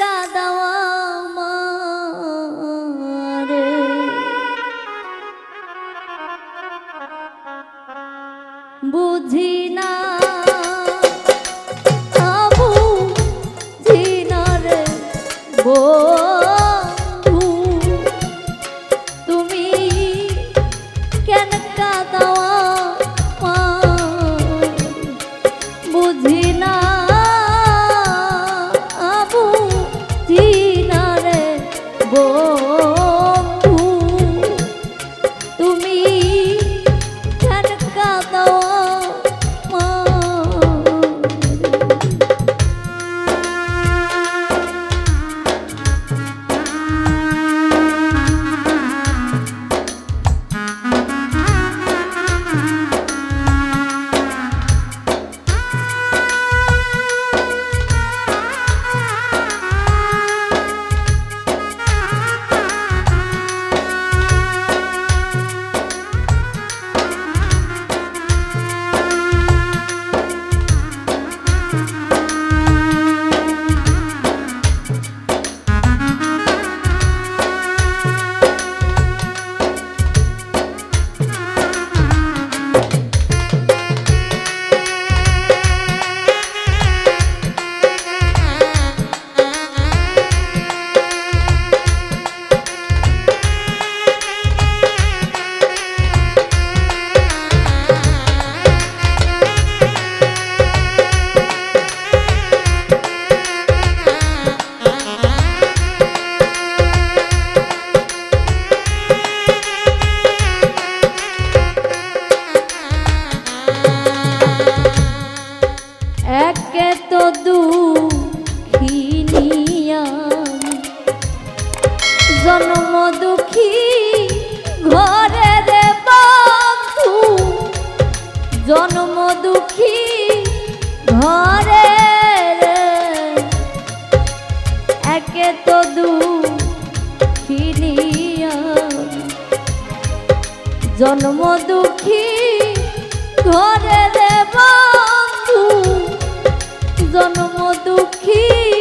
কাদাও জন্ম দুঃখী ঘরে একে তো দুঃখিনী জন্ম দুঃখী ঘরে দেব জন্ম দুঃখী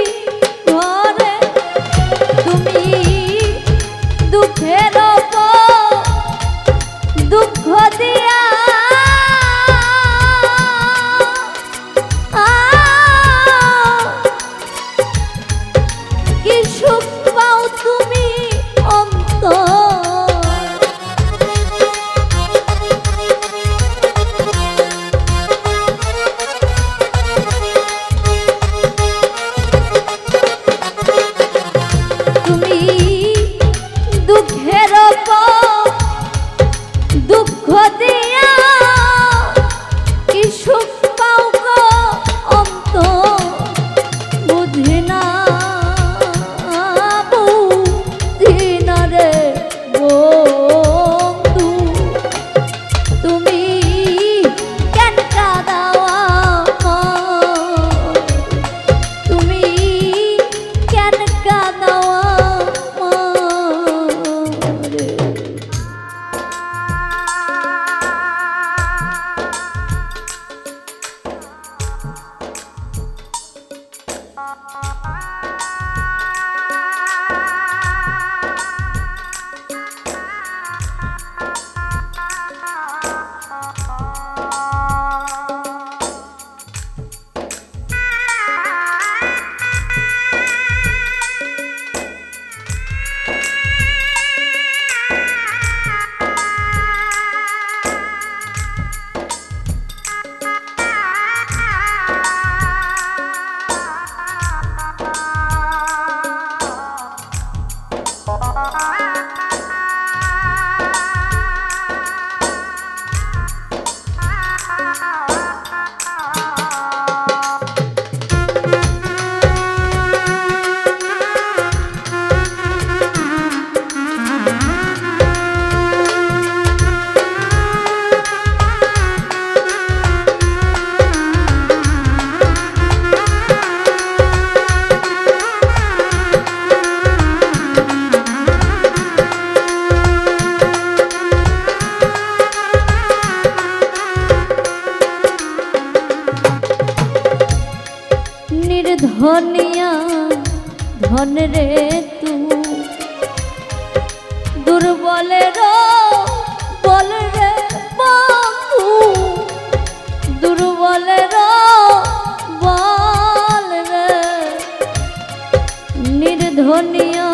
নির্ধনিয়া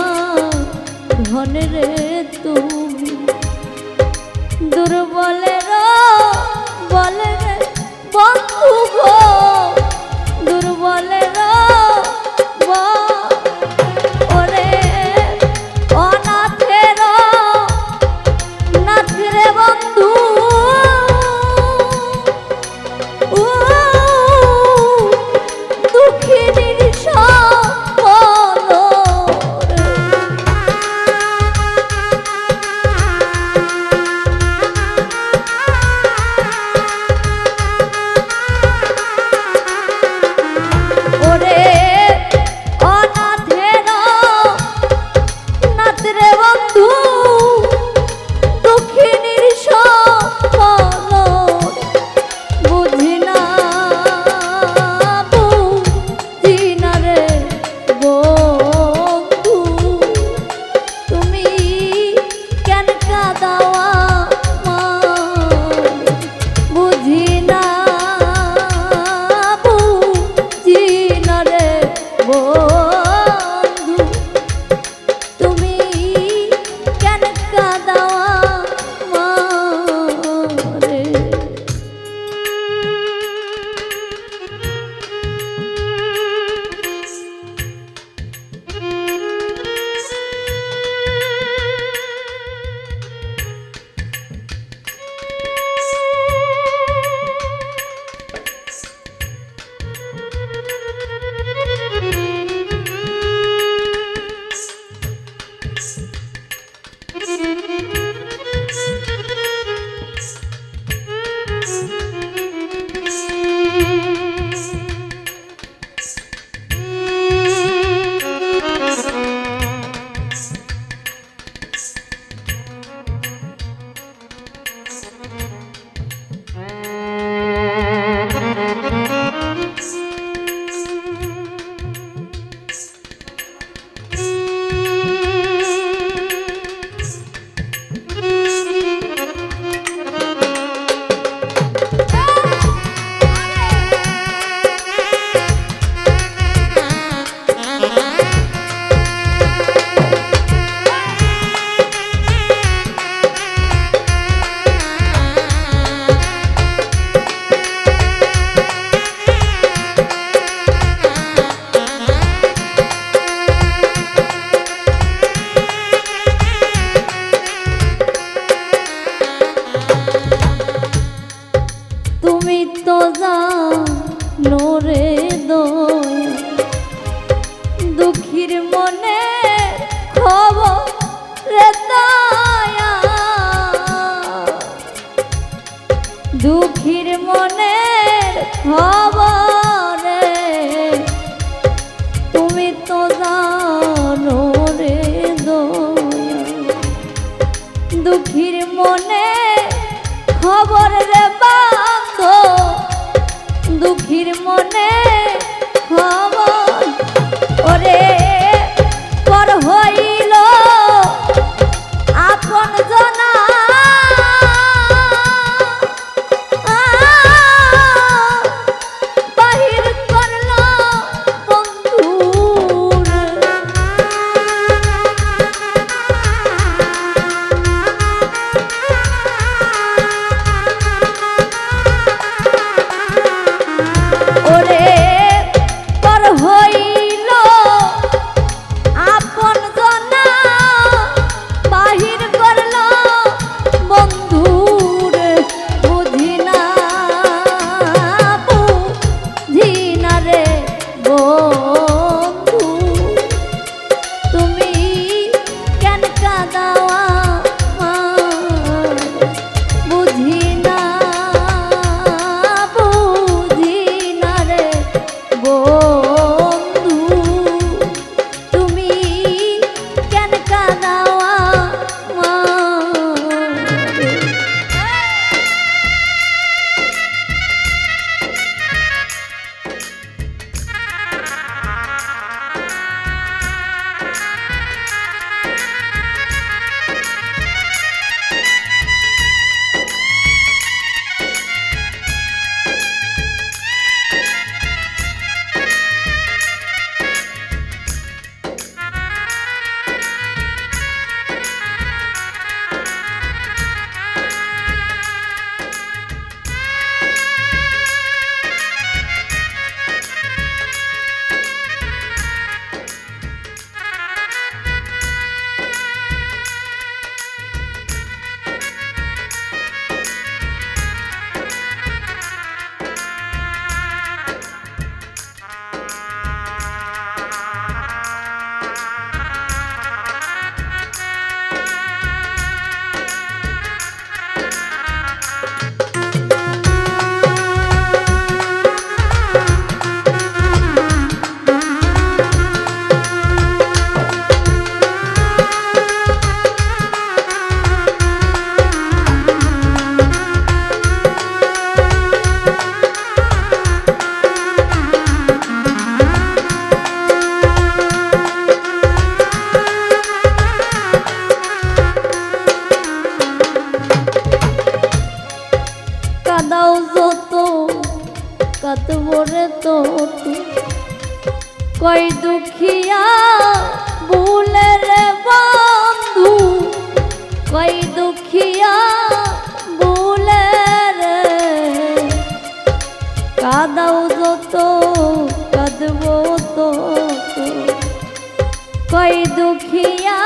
ধন তুমি দুখিয়া ভুলে রে বন্ধু কই দুখিয়া ভুলে রে কাদাও যত কাঁদবো তো কই দুখিয়া